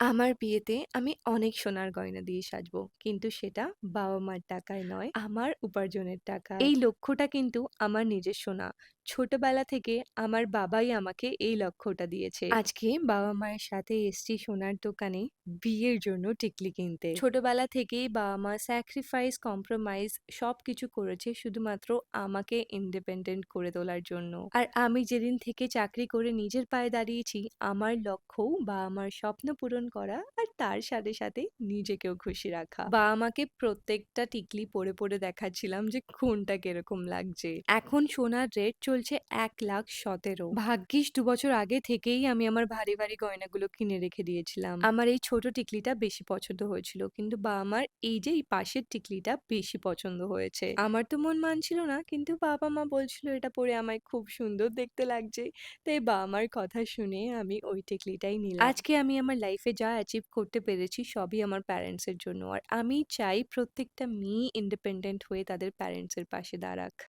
আমার বিয়েতে আমি অনেক সোনার গয়না দিয়ে সাজবো। কিন্তু সেটা বাবা-মার টাকায় নয়, আমার উপার্জনের টাকা এই লক্ষ্যটা কিন্তু আমার নিজের না। ছোটবেলা থেকে আমার বাবাই আমাকে এই লক্ষ্যটা দিয়েছে। আজকে বাবা-মায়ের সাথে এসছি সোনার দোকানে বিয়ের জন্য টিকলি কিনতে। ছোটবেলা থেকেই বাবা-মা স্যাক্রিফাইস, কম্প্রোমাইজ সব কিছু করেছে শুধুমাত্র আমাকে ইন্ডিপেন্ডেন্ট করে তোলার জন্য। আর আমি যেদিন থেকে চাকরি করে নিজের পায়ে দাঁড়িয়েছি, আমার লক্ষ্যও বাবা-মার স্বপ্ন পূরণ করা আর তার সাথে, সাথে নিজেকেও খুশি রাখা। বাবা-মাকে প্রত্যেকটা টিকলি পরে, পরে দেখাচ্ছিলাম যে কোনটা কীরকম লাগছে। এখন সোনার রেট চলছে এক লাখ সতেরো ভাগ্যিস দু বছর আগে থেকেই আমি আমার ভারী, ভারী গয়নাগুলো কিনে রেখে দিয়েছিলাম। আমার এই ছোট টিকলিটা বেশি পছন্দ হয়েছিল। কিন্তু বাবা-মার এই যে এই পাশের টিকলিটা বেশি পছন্দ হয়েছে। আমার তো মন মানছিল না কিন্তু বাবা-মা বলছিল এটা পরে আমায় খুব সুন্দর দেখতে লাগছে। তাই বাবা-মার কথা শুনে আমি ওই টিকলিটাই নিলাম। আজকে আমি আমার লাইফে যা অ্যাচিভ করতে পেরেছি সবই আমার প্যারেন্টস এর জন্য। আর আমি চাই প্রত্যেকটা মেয়ে ইন্ডিপেন্ডেন্ট হয়ে তাদের প্যারেন্টস এর পাশে দাঁড়াক।